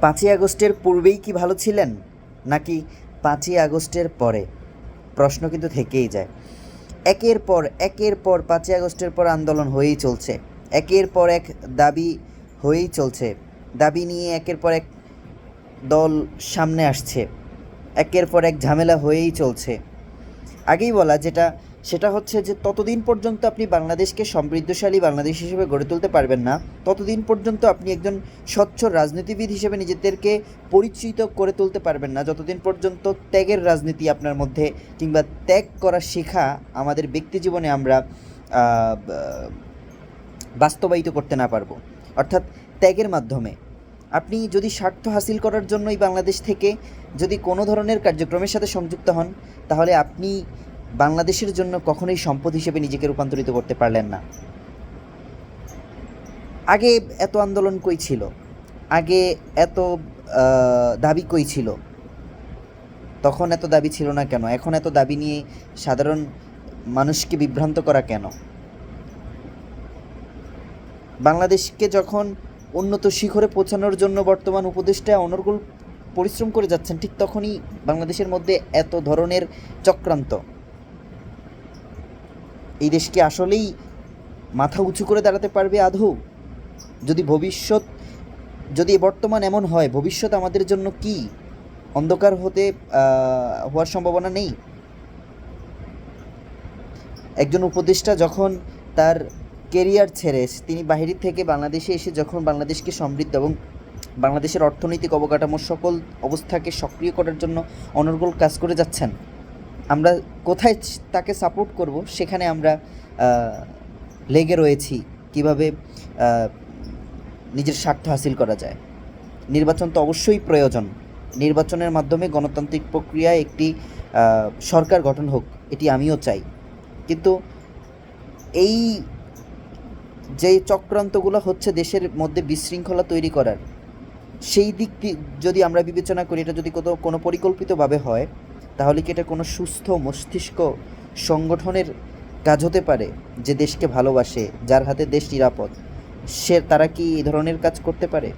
পাঁচই আগস্টের পূর্বেই কি ভালো ছিলেন? নাকি পাঁচই আগস্টের পরে? প্রশ্ন কিন্তু থেকেই যায়। একের পর একের পর পাঁচই আগস্টের পর আন্দোলন হয়েই চলছে। একের পর এক দাবি হয়েই চলছে। দাবি নিয়ে একের পর এক দল সামনে আসছে। একের পর এক ঝামেলা হয়েই চলছে। আগেই বলা, যেটা সেটা হচ্ছে যে ততদিন পর্যন্ত আপনি বাংলাদেশকে সমৃদ্ধশালী বাংলাদেশ হিসেবে গড়ে তুলতে পারবেন না। ততদিন পর্যন্ত আপনি একজন স্বচ্ছ রাজনীতিবিদ হিসেবে নিজেদেরকে পরিচিত করে তুলতে পারবেন না। যতদিন পর্যন্ত ত্যাগের রাজনীতি আপনার মধ্যে কিংবা ত্যাগ করা শেখা আমাদের ব্যক্তি জীবনে আমরা বাস্তবায়িত করতে না পারব। অর্থাৎ ত্যাগের মাধ্যমে। আপনি যদি স্বার্থ হাসিল করার জন্যই বাংলাদেশ থেকে যদি কোনো ধরনের কার্যক্রমের সাথে সংযুক্ত হন, তাহলে আপনি বাংলাদেশের জন্য কখনোই সম্পদ হিসেবে নিজেকে রূপান্তরিত করতে পারলেন না। আগে এত আন্দোলন কই ছিল? আগে এত দাবি কই ছিল? তখন এত দাবি ছিল না কেন? এখন এত দাবি নিয়ে সাধারণ মানুষকে বিভ্রান্ত করা কেন? বাংলাদেশকে যখন উন্নত শিখরে পৌঁছানোর জন্য বর্তমান উপদেষ্টা অনর্গল পরিশ্রম করে যাচ্ছেন, ঠিক তখনই বাংলাদেশের মধ্যে এত ধরনের চক্রান্ত। এই দেশকে আসলেই মাথা উঁচু করে দাঁড়াতে পারবে আদৌ? যদি ভবিষ্যৎ, যদি বর্তমান এমন হয়, ভবিষ্যৎ আমাদের জন্য কি? অন্ধকার হতে হওয়ার সম্ভাবনা নেই? একজন উপদেষ্টা যখন তার কেরিয়ার ছেড়ে, তিনি বাহির থেকে বাংলাদেশে এসে যখন বাংলাদেশকে সমৃদ্ধ এবং বাংলাদেশের অর্থনৈতিক অবকাঠামোর সকল অবস্থাকে সক্রিয় করার জন্য অনর্গল কাজ করে যাচ্ছেন আমরা কোথায় তাকে সাপোর্ট করব, সেখানে আমরা লেগে রয়েছি কীভাবে নিজের স্বার্থ হাসিল করা যায়। নির্বাচন তো অবশ্যই প্রয়োজন। নির্বাচনের মাধ্যমে গণতান্ত্রিক প্রক্রিয়ায় একটি সরকার গঠন হোক, এটি আমিও চাই। কিন্তু এই যে চক্রান্তগুলো হচ্ছে দেশের মধ্যে বিশৃঙ্খলা তৈরি করার, সেই দিক যদি আমরা বিবেচনা করি, এটা যদি কোথাও কোনো পরিকল্পিতভাবে হয় তাহলে কি এটা কোনো সুস্থ মস্তিষ্ক সংগঠনের কাজ হতে পারে যে দেশকে ভালোবাসে, যার হাতে দেশ নিরাপদ? সে, তারা কি এই ধরনের কাজ করতে পারে?